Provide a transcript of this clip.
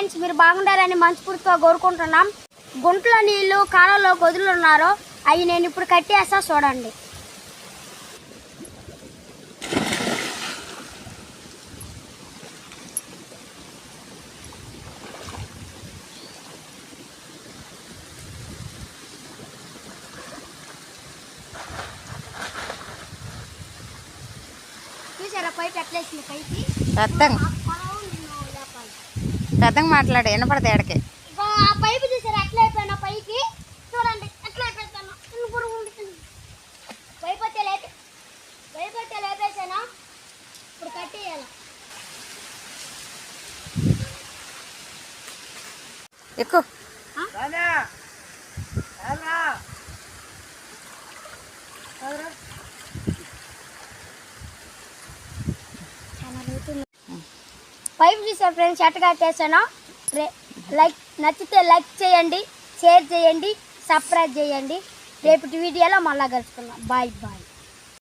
Friends మీరు బాగుండాలని మనస్ఫూర్తిగా కోరుకుంటున్నాం. గుంట్లో నీళ్ళు కాలంలో వదులున్నారో అవి నేను ఇప్పుడు కట్టేస్తా చూడండి. చూసారా పైపు ఎట్లేసింది పైకి పెద్దంగా ఆ పొలం నిన్ను లేపాలి పెద్దంగా మాట్లాడు వినపడతాయి ఎడకి ఆ పైపు చూసారా? అయిపోయినా పైకి? చూడండి అయిపోతాను ఇప్పుడు ఉంటుంది పైపు అయితే లేపి పైపు అయితే లేపేసానా? ఇప్పుడు కట్టేయాలి ఎక్కువ పైపు చూసారు ఫ్రెండ్స్ ఎట్ట కట్టేసాను లైక్ నచ్చితే లైక్ చేయండి షేర్ చేయండి సబ్స్క్రైబ్ చేయండి. రేపటి వీడియోలో మళ్ళీ కలుసుకుందాం. Bye bye.